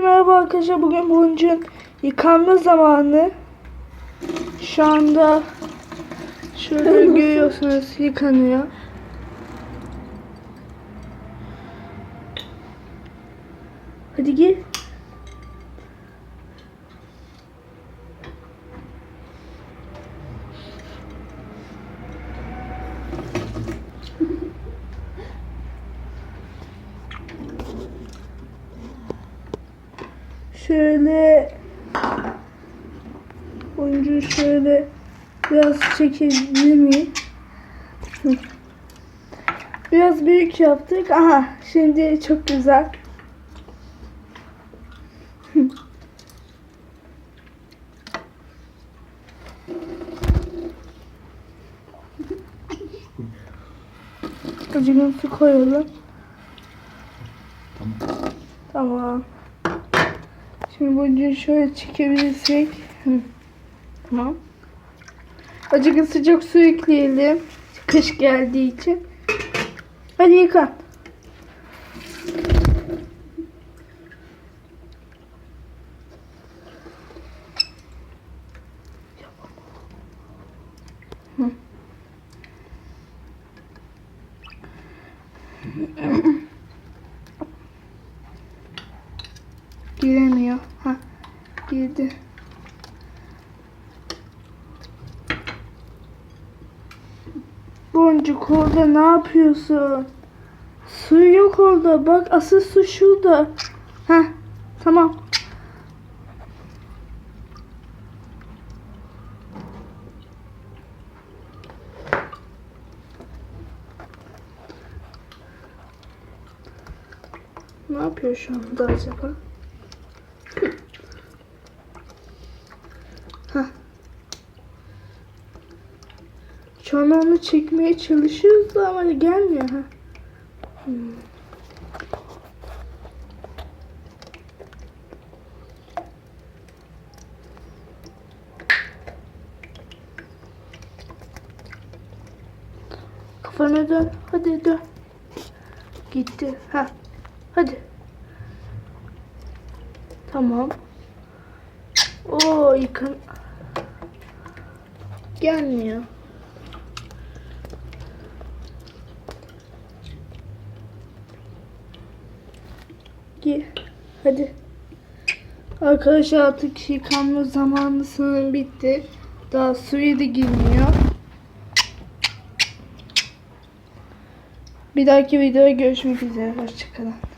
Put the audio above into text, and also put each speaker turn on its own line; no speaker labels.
merhaba arkadaşlar. Bugün boncuğun yıkanma zamanı. Şu anda şöyle görüyorsunuz yıkanıyor. Hadi gel. Şöyle boncuğu şöyle biraz çekebilir miyim? Biraz büyük yaptık. Aha şimdi çok güzel. Hı. Acıkın su koyalım.
Tamam.
Tamam. Şimdi boncuğu şöyle çekebilirsek. Tamam. Acıkın sıcak su ekleyelim. Kış geldiği için. Hadi yıkan. Hı. Giremiyor. Ha, girdi. Boncuk orada ne yapıyorsun? Su yok orada. Bak asıl su şurada. Ha, tamam. Ne yapıyor şu anda acaba? Hah. Şu an onu çekmeye çalışıyoruz ama gelmiyor ha. Hmm. Kafana dön. Hadi dön. Gitti. Ha. Hadi. Tamam. Oo yıkan. Gelmiyor. Gir. Hadi. Arkadaşlar artık yıkanma zamanı sanırım bitti. Daha suya da girmiyor. Bir dahaki videoda görüşmek üzere. Hoşçakalın.